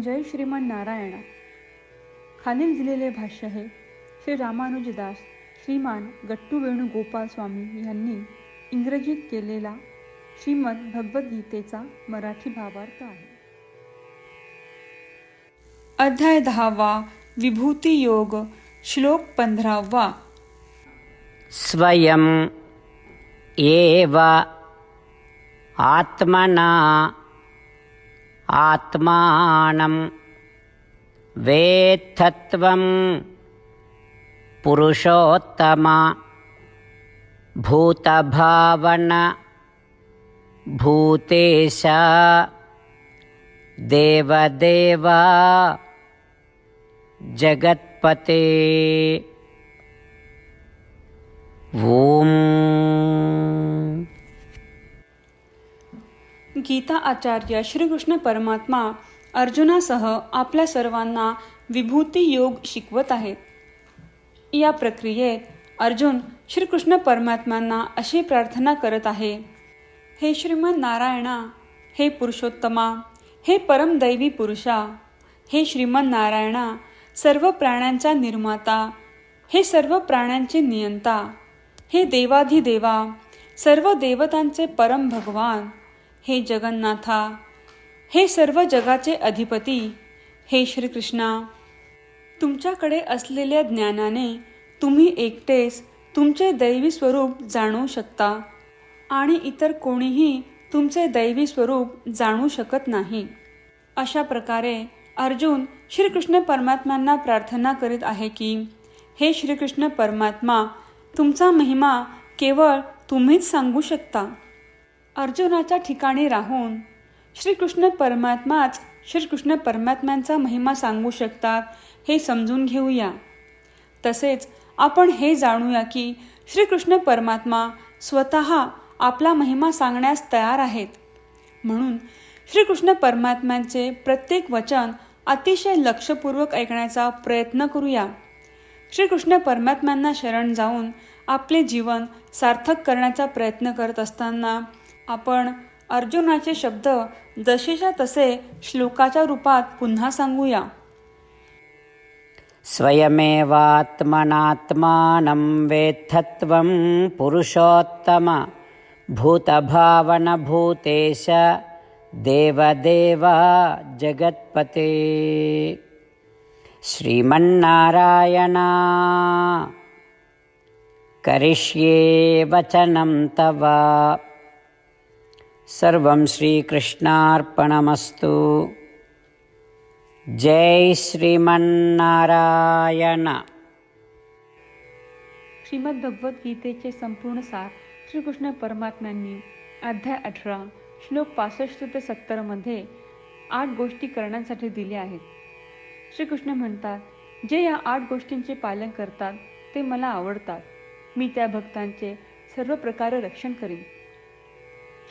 जय श्रीमान नारायणा खालील दिलेले भाष्य हे श्री रामानुजदास श्रीमान गट्टू वेणुगोपाल स्वामी यांनी इंग्रजीत केलेला श्रीमद भगवद्गीतेचा मराठी भावार्थ आहे. अध्याय दहावा विभूती योग श्लोक पंधरावा. स्वयं एव आत्मना आत्मानं वेत्थत्वं पुरुषोत्तमा भूतभावन भूतेश देवदेवा जगत्पते। ॐ गीता आचार्य श्रीकृष्ण परमात्मा अर्जुनासह आपल्या सर्वांना विभूती योग शिकवत आहेत. या प्रक्रियेत अर्जुन श्रीकृष्ण परमात्म्यांना अशी प्रार्थना करत आहे हे श्रीमन नारायणा हे पुरुषोत्तमा हे परमदैवी पुरुषा हे श्रीमन नारायणा सर्व प्राण्यांचा निर्माता हे सर्व प्राण्यांचे नियंता हे देवाधिदेवा सर्व देवतांचे परम भगवान हे जगन्नाथा हे सर्व जगाचे अधिपती हे श्रीकृष्णा तुमच्याकडे असलेल्या ज्ञानाने तुम्ही एकटेच तुमचे दैवी स्वरूप जाणू शकता आणि इतर कोणीही तुमचे दैवी स्वरूप जाणू शकत नाही. अशा प्रकारे अर्जुन श्रीकृष्ण परमात्म्यांना प्रार्थना करीत आहे की हे श्रीकृष्ण परमात्मा तुमचा महिमा केवळ तुम्हीच सांगू शकता. अर्जुनाच्या ठिकाणी राहून श्रीकृष्ण परमात्माच श्रीकृष्ण परमात्म्यांचा महिमा सांगू शकतात हे समजून घेऊया. तसेच आपण हे जाणूया की श्रीकृष्ण परमात्मा स्वतः आपला महिमा सांगण्यास तयार आहेत. म्हणून श्रीकृष्ण परमात्म्यांचे प्रत्येक वचन अतिशय लक्षपूर्वक ऐकण्याचा प्रयत्न करूया. श्रीकृष्ण परमात्म्यांना शरण जाऊन आपले जीवन सार्थक करण्याचा प्रयत्न करत असताना आपण अर्जुनाचे शब्द जसेच्या तसे श्लोकाच्या रूपात पुन्हा सांगूया. स्वयमेवात्मनात्मानं वेत्थत्वं पुरुषोत्तम भूतभावनभूतेश देवदेव जगत्पते। श्रीमन्नारायणा। करिष्ये वचनं तव। सर्वं श्रीकृष्णार्पणमस्तु। जय श्रीमन्नारायण। श्रीमद्भगवद्गीतेचे संपूर्ण सार श्रीकृष्ण परमात्म्यांनी अध्याय अठरा श्लोक पासष्ट ते सत्तरमध्ये आठ गोष्टी करण्यासाठी दिल्या आहेत. श्रीकृष्ण म्हणतात जे या आठ गोष्टींचे पालन करतात ते मला आवडतात. मी त्या भक्तांचे सर्व प्रकारे रक्षण करीन.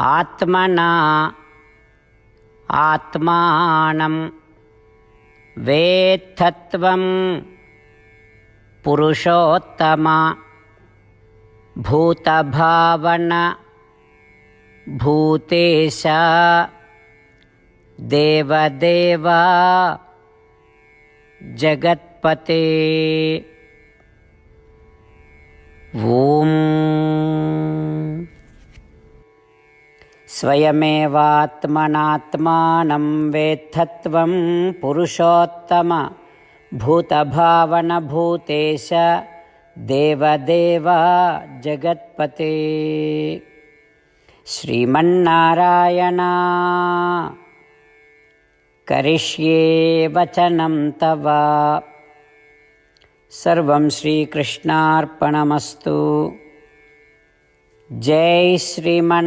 आत्मना आत्मानं वेत्थत्वं पुरुषोत्तम भूतभावन भूतेश देवदेव जगत्पते। ॐ स्वयमेवात्मनात्मानं वेत्थत्वं पुरुषोत्तम भूतभावनभूतेश देवदेव जगत्पते। श्रीमन्नारायणा करिष्ये वचनं तव। सर्वं श्रीकृष्णार्पणमस्तु। जय श्रीमन्नारायण